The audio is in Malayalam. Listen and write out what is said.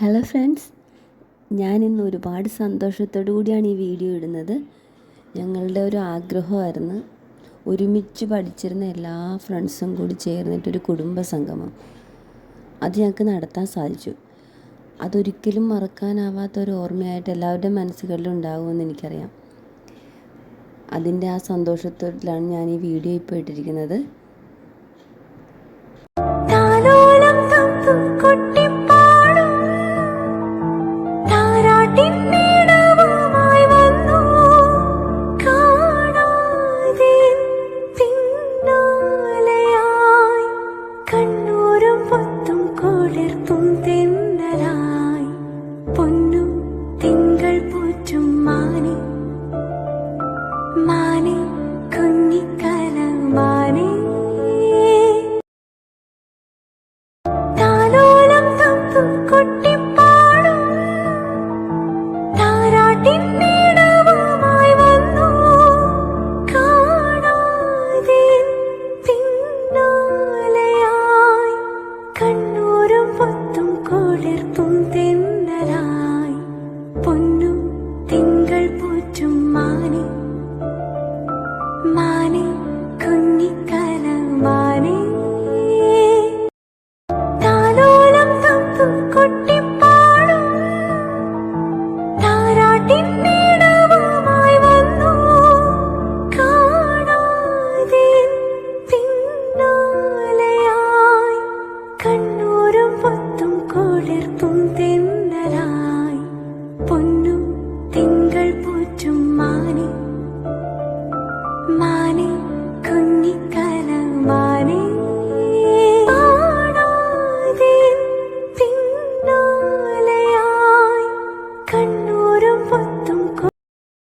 ഹലോ ഫ്രണ്ട്സ് ഞാൻ ഇന്ന് ഒരുപാട് സന്തോഷത്തോടു കൂടിയാണ് ഈ വീഡിയോ ഇടുന്നത്. ഞങ്ങളുടെ ഒരു ആഗ്രഹമായിരുന്നു ഒരുമിച്ച് പഠിച്ചിരുന്ന എല്ലാ ഫ്രണ്ട്സും കൂടി ചേർന്നിട്ടൊരു കുടുംബ സംഗമം അത് ഞങ്ങൾക്ക് നടത്താൻ സാധിച്ചു. അതൊരിക്കലും മറക്കാനാവാത്ത ഒരു ഓർമ്മയായിട്ട് എല്ലാവരുടെ മനസ്സുകളിലും ഉണ്ടാകുമെന്ന് എനിക്കറിയാം. അതിന്റെ ആ സന്തോഷത്തോടിലാണ് ഞാൻ ഈ വീഡിയോ ഇപ്പോൾ ഇട്ടിരിക്കുന്നത്. കൊട്ടാരം money. money